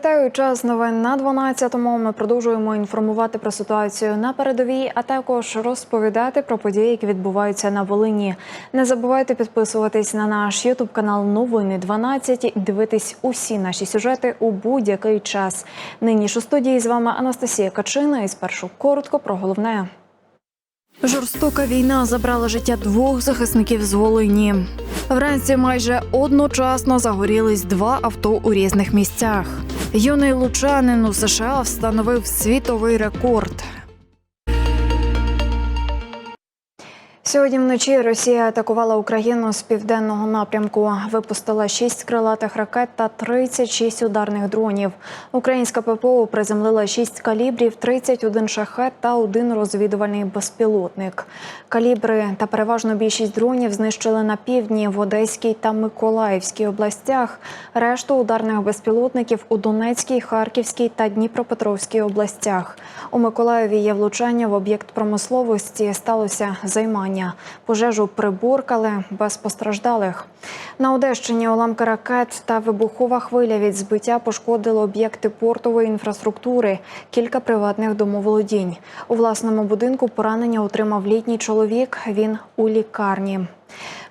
Вітаю час новин на 12-му. Ми продовжуємо інформувати про ситуацію на передовій, а також розповідати про події, які відбуваються на Волині. Не забувайте підписуватись на наш Ютуб канал Новини 12 і дивитись усі наші сюжети у будь-який час. Нині ж у студії з вами Анастасія Качина. І спершу коротко про головне. Жорстока війна забрала життя двох захисників з Волині. Вранці майже одночасно загорілись два авто у різних місцях. Юний лучанин у США встановив світовий рекорд. Сьогодні вночі Росія атакувала Україну з південного напрямку. Випустила 6 крилатих ракет та 36 ударних дронів. Українська ППО приземлила 6 калібрів, 31 шахет та один розвідувальний безпілотник. Калібри та переважно більшість дронів знищили на півдні в Одеській та Миколаївській областях. Решту ударних безпілотників у Донецькій, Харківській та Дніпропетровській областях. У Миколаєві є влучання в об'єкт промисловості. Сталося займання. Пожежу приборкали без постраждалих. На Одещині уламки ракет та вибухова хвиля від збиття пошкодили об'єкти портової інфраструктури, кілька приватних домоволодінь. У власному будинку поранення отримав літній чоловік. Він у лікарні.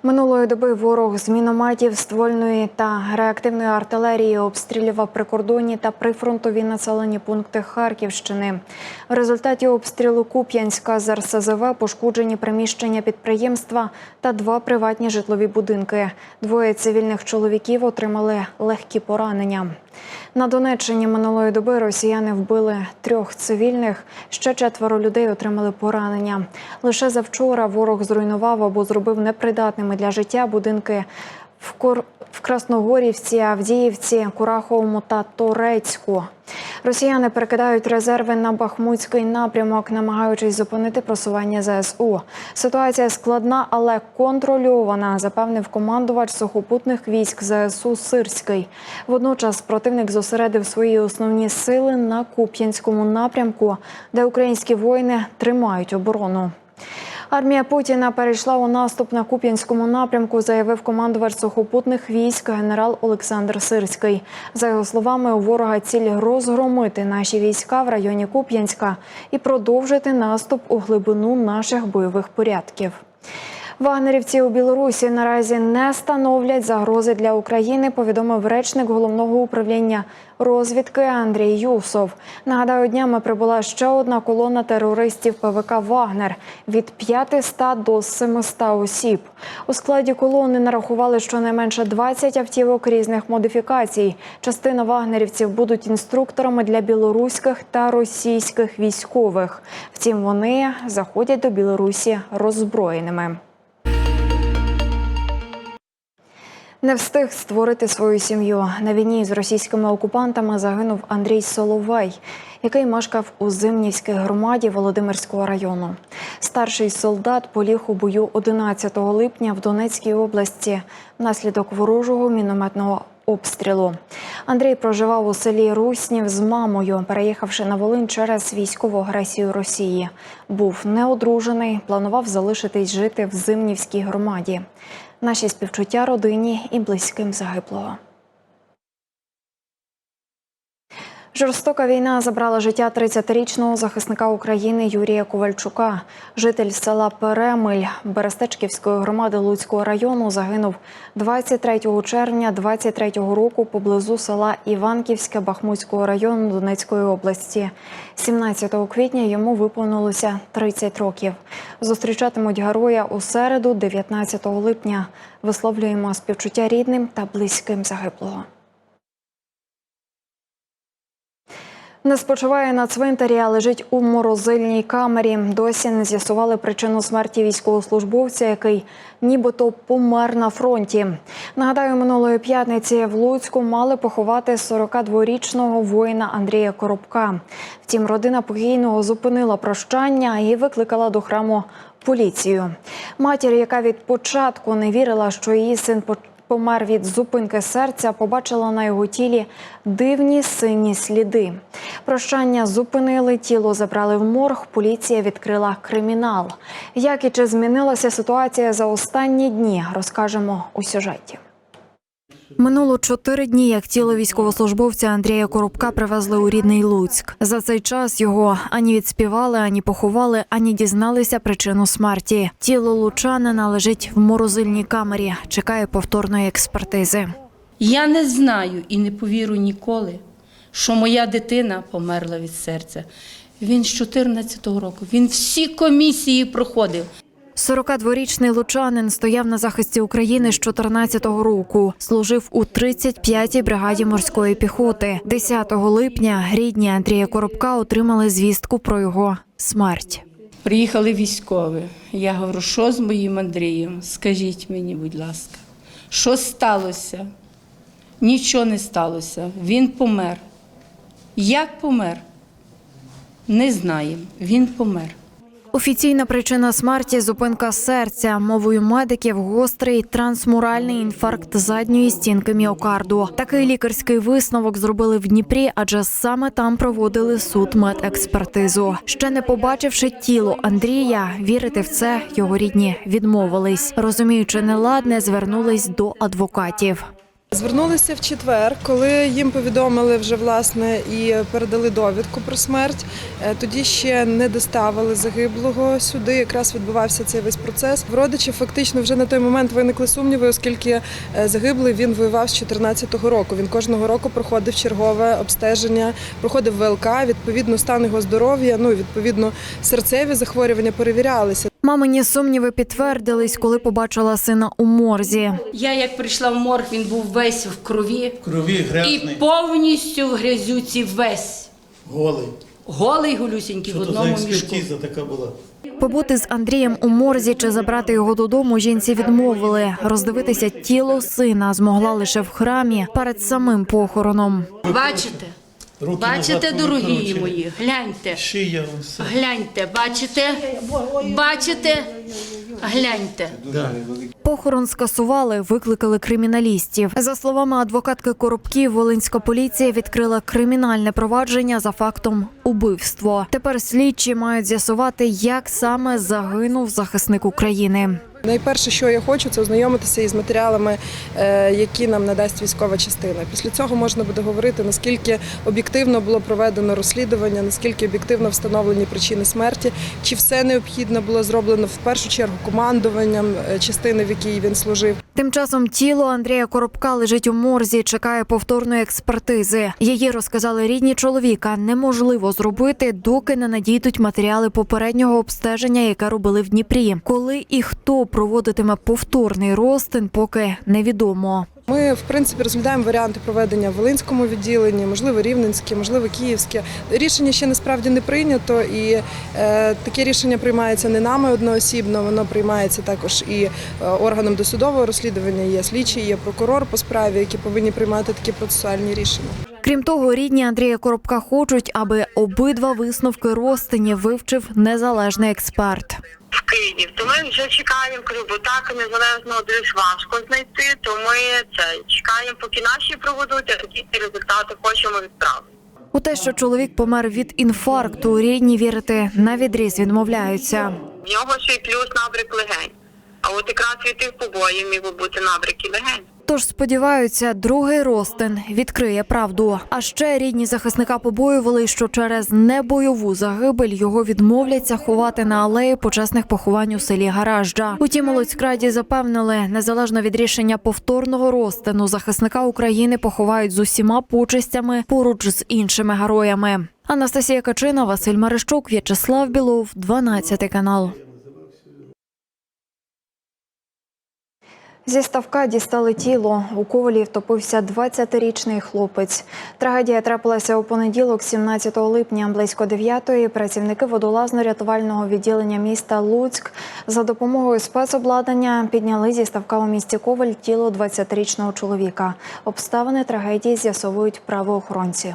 Минулої доби ворог з мінометів, ствольної та реактивної артилерії обстрілював прикордонні та прифронтові населені пункти Харківщини. В результаті обстрілу Куп'янська з РСЗВ пошкоджені приміщення підприємства та два приватні житлові будинки. Двоє цивільних чоловіків отримали легкі поранення. На Донеччині минулої доби росіяни вбили трьох цивільних. Ще четверо людей отримали поранення. Лише завчора ворог зруйнував або зробив непридатними для життя будинки в Кор... в Красногорівці, Авдіївці, Кураховому та Торецьку. Росіяни перекидають резерви на Бахмутський напрямок, намагаючись зупинити просування ЗСУ. Ситуація складна, але контрольована, запевнив командувач сухопутних військ ЗСУ Сирський. Водночас противник зосередив свої основні сили на Куп'янському напрямку, де українські воїни тримають оборону. Армія Путіна перейшла у наступ на Куп'янському напрямку, заявив командувач сухопутних військ генерал Олександр Сирський. За його словами, у ворога ціль розгромити наші війська в районі Куп'янська і продовжити наступ у глибину наших бойових порядків. Вагнерівці у Білорусі наразі не становлять загрози для України. Повідомив речник головного управління розвідки Андрій Юсов. Нагадаю, днями прибула ще одна колона терористів ПВК Вагнер від 500 до 700 осіб. У складі колони нарахували щонайменше 20 автівок різних модифікацій. Частина вагнерівців будуть інструкторами для білоруських та російських військових. Втім, вони заходять до Білорусі роззброєними. Не встиг створити свою сім'ю. На війні з російськими окупантами загинув Андрій Соловей, який мешкав у Зимнівській громаді Володимирського району. Старший солдат поліг у бою 11 липня в Донецькій області внаслідок ворожого мінометного обстрілу. Андрій проживав у селі Руснів з мамою, переїхавши на Волинь через військову агресію Росії. Був неодружений, планував залишитись жити в Зимнівській громаді. Наші співчуття родині і близьким загиблого. Жорстока війна забрала життя 30-річного захисника України Юрія Ковальчука. Житель села Перемиль Берестечківської громади Луцького району загинув 23 червня 23 року поблизу села Іванківське Бахмутського району Донецької області. 17 квітня йому виповнилося 30 років. Зустрічатимуть героя у середу, 19 липня. Висловлюємо співчуття рідним та близьким загиблого. Не спочиває на цвинтарі, а лежить у морозильній камері. Досі не з'ясували причину смерті військовослужбовця, який нібито помер на фронті. Нагадаю, минулої п'ятниці в Луцьку мали поховати 42-річного воїна Андрія Коробка. Втім, родина покійного зупинила прощання і викликала до храму поліцію. Матір, яка від початку не вірила, що її син помер від зупинки серця, побачила на його тілі дивні сині сліди. Прощання зупинили, тіло забрали в морг. Поліція відкрила кримінал. Як і чи змінилася ситуація за останні дні, розкажемо у сюжеті. Минуло чотири дні, як тіло військовослужбовця Андрія Коробка привезли у рідний Луцьк. За цей час його ані відспівали, ані поховали, ані дізналися причину смерті. Тіло лучанина лежить в морозильній камері, чекає повторної експертизи. Я не знаю і не повірю ніколи, що моя дитина померла від серця. Він з 14-го року, він всі комісії проходив. 42-річний лучанин стояв на захисті України з 14-го року. Служив у 35-й бригаді морської піхоти. 10 липня рідні Андрія Коробка отримали звістку про його смерть. Приїхали військові. Я говорю, що з моїм Андрієм? Скажіть мені, будь ласка, що сталося? Нічого не сталося. Він помер. Як помер? Не знаємо. Він помер. Офіційна причина смерті зупинка серця. Мовою медиків гострий трансмуральний інфаркт задньої стінки міокарду. Такий лікарський висновок зробили в Дніпрі, адже саме там проводили суд медекспертизу. Ще не побачивши тіло Андрія, вірити в це його рідні відмовились. Розуміючи неладне, звернулись до адвокатів. Звернулися в четвер, коли їм повідомили вже власне і передали довідку про смерть. Е, Тоді ще не доставили загиблого сюди. Якраз відбувався цей весь процес. В родичів фактично вже на той момент виникли сумніви, оскільки е, загиблий він воював з 14-го року. Він кожного року проходив чергове обстеження, проходив ВЛК. Відповідно, стан його здоров'я, ну відповідно серцеві захворювання перевірялися. Мамині сумніви підтвердились, коли побачила сина у морзі. Я як прийшла в морг, він був весь в крові крові і повністю в грязюці весь. голий. Голий голюсінький в Що то за одному мішку. експертиза така була? Побути з Андрієм у морзі чи забрати його додому жінці відмовили. Роздивитися тіло сина змогла лише в храмі перед самим похороном. Бачите? Руки Бачите, назад дорогі повикручені. мої, гляньте. Шия все. Гляньте, бачите? Бачите? Гляньте. Да. Похорон скасували, викликали криміналістів. За словами адвокатки Коробків, Волинська поліція відкрила кримінальне провадження за фактом убивство. Тепер слідчі мають з'ясувати, як саме загинув захисник України. Найперше, що я хочу, це ознайомитися із матеріалами, е, які нам надасть військова частина. Після цього можна буде говорити, наскільки об'єктивно було проведено розслідування, наскільки об'єктивно встановлені причини смерті, чи все необхідно було зроблено в першу чергу командуванням е, частини, в якій він служив. Тим часом тіло Андрія Коробка лежить у морзі, чекає повторної експертизи. Її розказали рідні чоловіка. Неможливо зробити, доки не надійдуть матеріали попереднього обстеження, яке робили в Дніпрі. Коли і хто проводитиме повторний розтин, поки невідомо. Ми, в принципі, розглядаємо варіанти проведення в Волинському відділенні, можливо, Рівненське, можливо, Київське. Рішення ще насправді не прийнято, і е, таке рішення приймається не нами одноосібно, воно приймається також і е, органом досудового розслідування. Є слідчий, є прокурор по справі, які повинні приймати такі процесуальні рішення. Крім того, рідні Андрія Коробка хочуть, аби обидва висновки розтині вивчив незалежний експерт. в Київ, то ми вже чекаємо, кажу, бо так незалежно десь важко знайти, то ми це чекаємо, поки наші проведуть, а такі результати хочемо відправити. У те, що чоловік помер від інфаркту, рідні вірити на відріз відмовляються. В нього ще й плюс набрик легень. А от якраз від тих побоїв міг би бути набрик і легень. Тож сподіваються, другий розтин відкриє правду. А ще рідні захисника побоювали, що через небойову загибель його відмовляться ховати на алеї почесних поховань у селі Гаражджа. Утім, Луцькраді запевнили, незалежно від рішення повторного розтину захисника України поховають з усіма почестями поруч з іншими героями. Анастасія Качина, Василь Марищук, В'ячеслав Білов, 12 канал. Зі ставка дістали тіло. У ковалі втопився 20-річний хлопець. Трагедія трапилася у понеділок, 17 липня, близько 9-ї. Працівники водолазно-рятувального відділення міста Луцьк за допомогою спецобладнання підняли зі ставка у місті Коваль тіло 20-річного чоловіка. Обставини трагедії з'ясовують правоохоронці.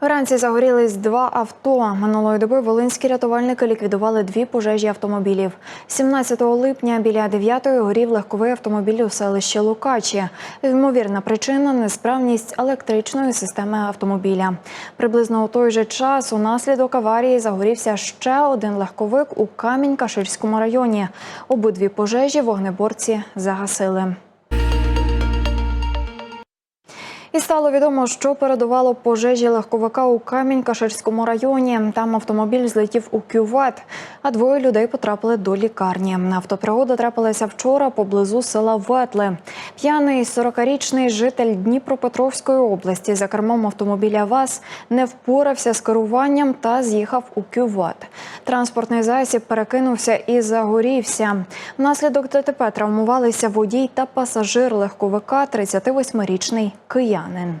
Вранці загорілись два авто. Минулої доби волинські рятувальники ліквідували дві пожежі автомобілів. 17 липня біля 9-ї горів легковий автомобіль у селищі Лукачі. Ймовірна причина несправність електричної системи автомобіля. Приблизно у той же час унаслідок аварії загорівся ще один легковик у Камінь-Каширському районі. Обидві пожежі вогнеборці загасили. І стало відомо, що передувало пожежі легковика у Камінь-Каширському районі. Там автомобіль злетів у кювет, а двоє людей потрапили до лікарні. Автопригода трапилася вчора поблизу села Ветли. П'яний 40-річний житель Дніпропетровської області за кермом автомобіля ВАЗ не впорався з керуванням та з'їхав у кювет. Транспортний засіб перекинувся і загорівся. Внаслідок ДТП травмувалися водій та пасажир легковика 38-річний and then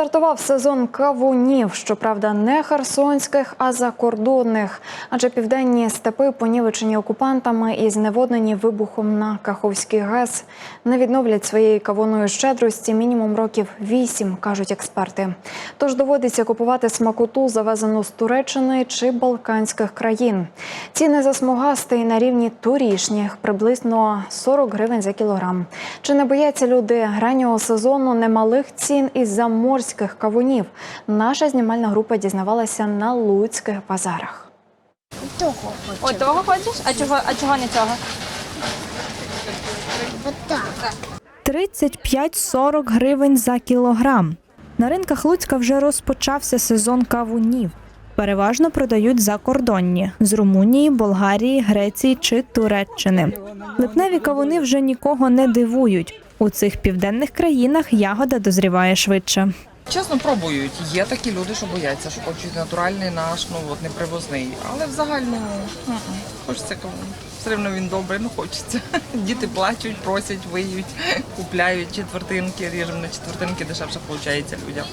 Стартував сезон кавунів, щоправда, не херсонських, а закордонних. Адже південні степи, понівечені окупантами і зневоднені вибухом на Каховський ГЕС, не відновлять своєї кавунної щедрості мінімум років вісім, кажуть експерти. Тож доводиться купувати смакоту, завезену з Туреччини чи Балканських країн. Ціни за смугастий на рівні торішніх, приблизно 40 гривень за кілограм. Чи не бояться люди раннього сезону немалих цін із заморських кавунів? Наша знімальна група дізнавалася на луцьких базарах. Того О, хочу. того хочеш? А чого, а чого не цього? Отак. 35-40 гривень за кілограм. На ринках Луцька вже розпочався сезон кавунів. Переважно продають закордонні з Румунії, Болгарії, Греції чи Туреччини. Липневі кавуни вже нікого не дивують. У цих південних країнах ягода дозріває швидше. Чесно, пробують. Є такі люди, що бояться, що хочуть натуральний наш, ну от не привозний. Але в загальному м-м, хочеться. Все одно він добрий, ну хочеться. Діти плачуть, просять, виють, купляють четвертинки, ріжемо на четвертинки, дешевше виходить людям.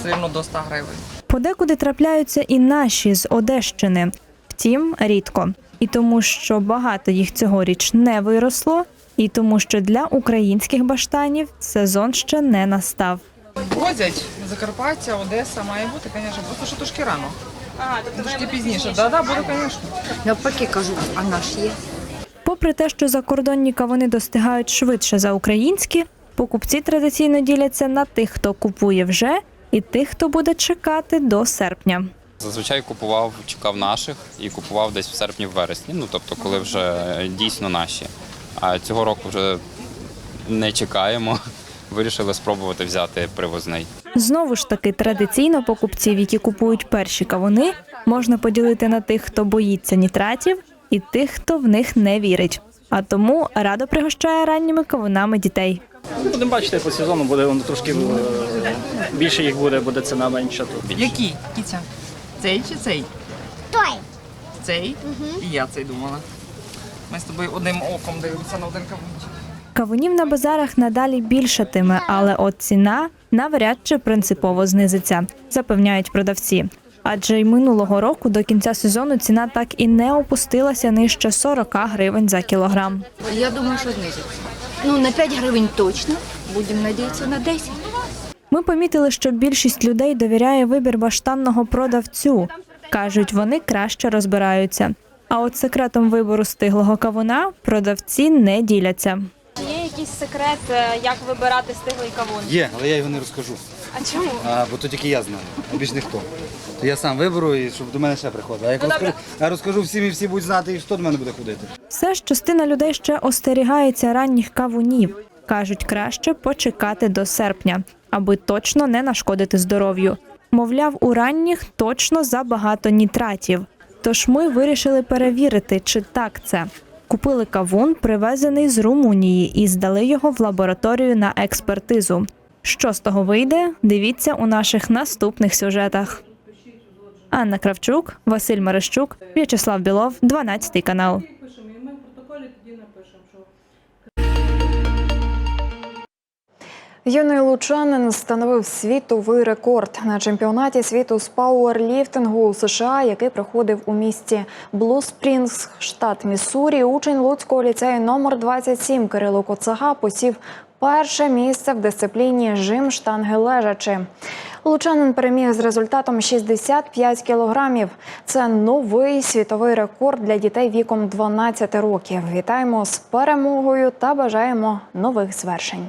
Все одно до 100 гривень. Подекуди трапляються і наші з Одещини. Втім, рідко. І тому, що багато їх цьогоріч не виросло, і тому, що для українських баштанів сезон ще не настав. Возять Закарпаття, Одеса має бути, звісно, просто що трошки рано. Ага, тобто Трошки пізніше. Да, да, буде, звісно. Навпаки кажу, а наш є. Попри те, що закордонні кавуни достигають швидше за українські, покупці традиційно діляться на тих, хто купує вже, і тих, хто буде чекати до серпня. Зазвичай купував, чекав наших і купував десь в серпні в вересні. Ну тобто, коли вже дійсно наші. А цього року вже не чекаємо. Вирішили спробувати взяти привозний. Знову ж таки, традиційно покупців, які купують перші кавуни, можна поділити на тих, хто боїться нітратів, і тих, хто в них не вірить. А тому радо пригощає ранніми кавунами дітей. Будемо бачити по сезону, буде воно трошки е, більше їх буде, буде ціна менша. То. Які? Кіця? Цей чи цей? Той. Цей? І я цей думала. Ми з тобою одним оком дивимося на один кавунчик. Кавунів на базарах надалі більшатиме, але от ціна навряд чи принципово знизиться, запевняють продавці. Адже й минулого року до кінця сезону ціна так і не опустилася нижче 40 гривень за кілограм. Я думаю, що знизиться. Ну, на 5 гривень точно. Будемо надіятися на 10. Ми помітили, що більшість людей довіряє вибір баштанного продавцю. кажуть, вони краще розбираються. А от секретом вибору стиглого кавуна продавці не діляться. Якийсь секрет, е, як вибирати стиглий кавун? Є, але я його не розкажу. А чому? А, бо то тільки я знаю, а більш ніхто. То я сам виберу і щоб до мене ще приходили. А як Ну, розкажу, я розкажу всім і всі будуть знати, і хто до мене буде ходити. Все ж частина людей ще остерігається ранніх кавунів. Кажуть, краще почекати до серпня, аби точно не нашкодити здоров'ю. Мовляв, у ранніх точно забагато нітратів. Тож ми вирішили перевірити, чи так це. Купили кавун, привезений з Румунії, і здали його в лабораторію на експертизу. Що з того вийде? Дивіться у наших наступних сюжетах. Анна Кравчук, Василь Мерещук, В'ячеслав Білов, 12 канал. Юний лучанин встановив світовий рекорд на чемпіонаті світу з пауерліфтингу у США, який проходив у місті Блу Спрінгс, штат Міссурі. Учень Луцького ліцею номер 27 Кирило Коцага посів перше місце в дисципліні жим штанги лежачи. Лучанин переміг з результатом 65 кілограмів. Це новий світовий рекорд для дітей віком 12 років. Вітаємо з перемогою та бажаємо нових звершень.